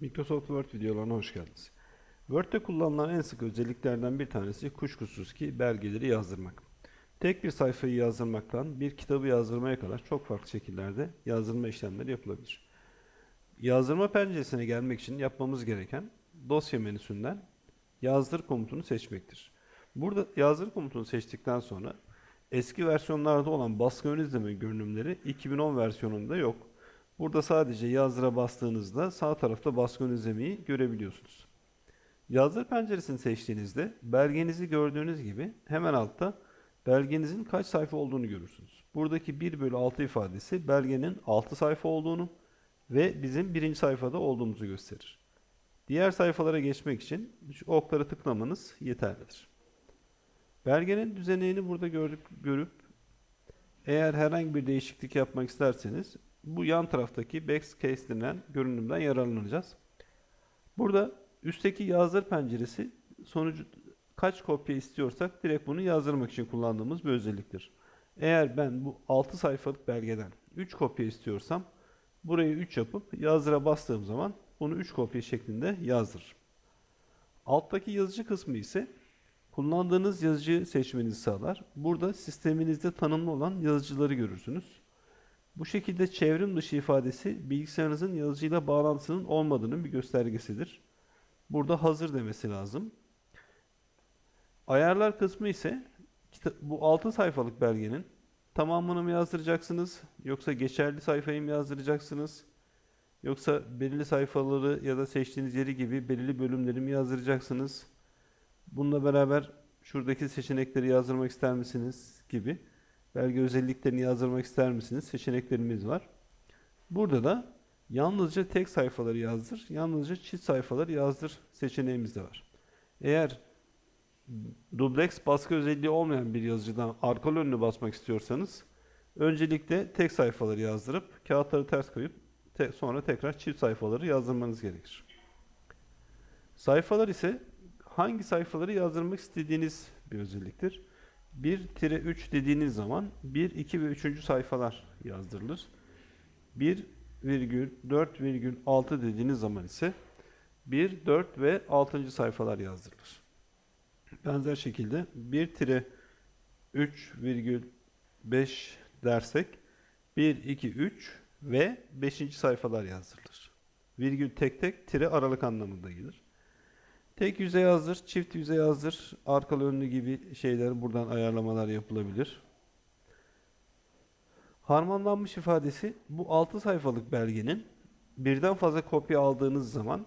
Microsoft Word videolarına hoş geldiniz. Word'de kullanılan en sık özelliklerden bir tanesi kuşkusuz ki belgeleri yazdırmak. Tek bir sayfayı yazdırmaktan bir kitabı yazdırmaya kadar çok farklı şekillerde yazdırma işlemleri yapılabilir. Yazdırma penceresine gelmek için yapmamız gereken dosya menüsünden yazdır komutunu seçmektir. Burada yazdır komutunu seçtikten sonra eski versiyonlarda olan baskı ön izleme görünümleri 2010 versiyonunda yok. Burada sadece yazdıra bastığınızda sağ tarafta baskı ön izlemeyi görebiliyorsunuz. Yazdır penceresini seçtiğinizde belgenizi gördüğünüz gibi hemen altta belgenizin kaç sayfa olduğunu görürsünüz. Buradaki 1 bölü 6 ifadesi belgenin 6 sayfa olduğunu ve bizim birinci sayfada olduğumuzu gösterir. Diğer sayfalara geçmek için şu okları tıklamanız yeterlidir. Belgenin düzenini burada gördük, görüp eğer herhangi bir değişiklik yapmak isterseniz bu yan taraftaki backspace denilen görünümden yararlanacağız. Burada üstteki yazdır penceresi sonucu kaç kopya istiyorsak direkt bunu yazdırmak için kullandığımız bir özelliktir. Eğer ben bu 6 sayfalık belgeden 3 kopya istiyorsam burayı 3 yapıp yazdıra bastığım zaman bunu 3 kopya şeklinde yazdırır. Alttaki yazıcı kısmı ise kullandığınız yazıcıyı seçmenizi sağlar. Burada sisteminizde tanımlı olan yazıcıları görürsünüz. Bu şekilde çevrim dışı ifadesi bilgisayarınızın yazıcıyla bağlantısının olmadığının bir göstergesidir. Burada hazır demesi lazım. Ayarlar kısmı ise bu 6 sayfalık belgenin tamamını mı yazdıracaksınız yoksa geçerli sayfayı mı yazdıracaksınız yoksa belirli sayfaları ya da seçtiğiniz yeri gibi belirli bölümleri mi yazdıracaksınız? Bununla beraber şuradaki seçenekleri yazdırmak ister misiniz gibi belge özelliklerini yazdırmak ister misiniz seçeneklerimiz var. Burada da yalnızca tek sayfaları yazdır, yalnızca çift sayfaları yazdır seçeneğimiz de var. Eğer dubleks baskı özelliği olmayan bir yazıcıdan arkalı önünü basmak istiyorsanız öncelikle tek sayfaları yazdırıp kağıtları ters koyup te- sonra tekrar çift sayfaları yazdırmanız gerekir. Sayfalar ise hangi sayfaları yazdırmak istediğiniz bir özelliktir. 1-3 dediğiniz zaman 1, 2 ve 3. sayfalar yazdırılır. 1,4,6 dediğiniz zaman ise 1, 4 ve 6. sayfalar yazdırılır. Benzer şekilde 1-3,5 dersek 1, 2, 3 ve 5. sayfalar yazdırılır. Virgül tek tek tire aralık anlamında gelir. Tek yüze yazdır, çift yüze yazdır, arkalı önlü gibi şeyler buradan ayarlamalar yapılabilir. Harmanlanmış ifadesi bu 6 sayfalık belgenin birden fazla kopya aldığınız zaman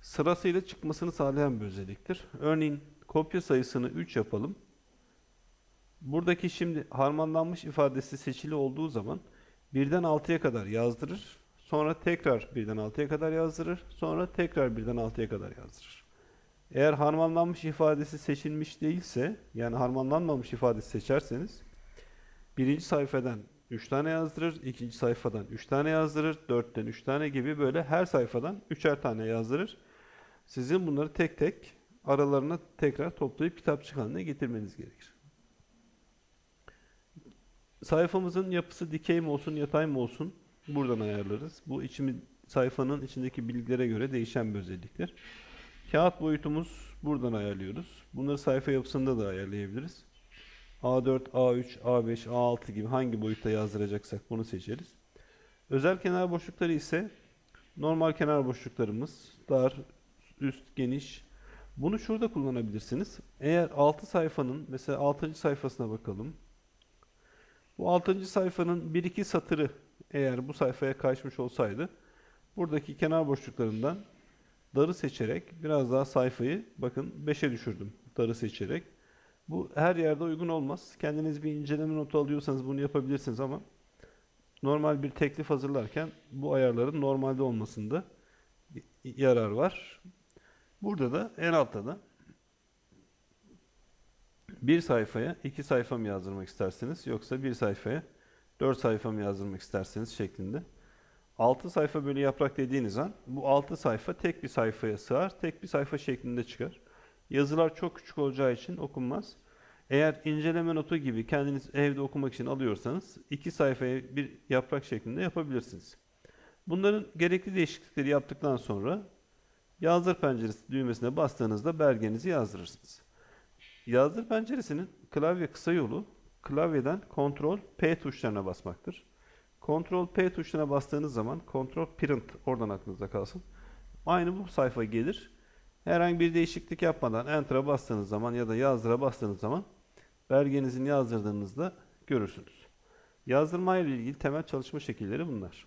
sırasıyla çıkmasını sağlayan bir özelliktir. Örneğin kopya sayısını 3 yapalım. Buradaki şimdi harmanlanmış ifadesi seçili olduğu zaman birden 6'ya kadar yazdırır. Sonra tekrar birden 6'ya kadar yazdırır. Sonra tekrar birden 6'ya kadar yazdırır. Eğer harmanlanmış ifadesi seçilmiş değilse, yani harmanlanmamış ifadesi seçerseniz, birinci sayfadan 3 tane yazdırır, ikinci sayfadan 3 tane yazdırır, 4'ten 3 tane gibi böyle her sayfadan 3'er tane yazdırır. Sizin bunları tek tek aralarına tekrar toplayıp kitapçık haline getirmeniz gerekir. Sayfamızın yapısı dikey mi olsun, yatay mı olsun buradan ayarlarız. Bu içimi, sayfanın içindeki bilgilere göre değişen bir özelliktir. Kağıt boyutumuz buradan ayarlıyoruz. Bunları sayfa yapısında da ayarlayabiliriz. A4, A3, A5, A6 gibi hangi boyutta yazdıracaksak bunu seçeriz. Özel kenar boşlukları ise normal kenar boşluklarımız dar, üst, geniş. Bunu şurada kullanabilirsiniz. Eğer 6 sayfanın mesela 6. sayfasına bakalım. Bu 6. sayfanın 1-2 satırı eğer bu sayfaya kaçmış olsaydı buradaki kenar boşluklarından darı seçerek biraz daha sayfayı bakın 5'e düşürdüm darı seçerek. Bu her yerde uygun olmaz. Kendiniz bir inceleme notu alıyorsanız bunu yapabilirsiniz ama normal bir teklif hazırlarken bu ayarların normalde olmasında yarar var. Burada da en altta da bir sayfaya iki sayfa mı yazdırmak isterseniz yoksa bir sayfaya dört sayfa mı yazdırmak isterseniz şeklinde. 6 sayfa bölü yaprak dediğiniz an bu 6 sayfa tek bir sayfaya sığar, tek bir sayfa şeklinde çıkar. Yazılar çok küçük olacağı için okunmaz. Eğer inceleme notu gibi kendiniz evde okumak için alıyorsanız iki sayfaya bir yaprak şeklinde yapabilirsiniz. Bunların gerekli değişiklikleri yaptıktan sonra Yazdır penceresi düğmesine bastığınızda belgenizi yazdırırsınız. Yazdır penceresinin klavye kısa yolu klavyeden Ctrl P tuşlarına basmaktır. Ctrl P tuşuna bastığınız zaman Ctrl Print oradan aklınızda kalsın. Aynı bu sayfa gelir. Herhangi bir değişiklik yapmadan Enter'a bastığınız zaman ya da yazdıra bastığınız zaman belgenizin yazdırdığınızda görürsünüz. Yazdırma ile ilgili temel çalışma şekilleri bunlar.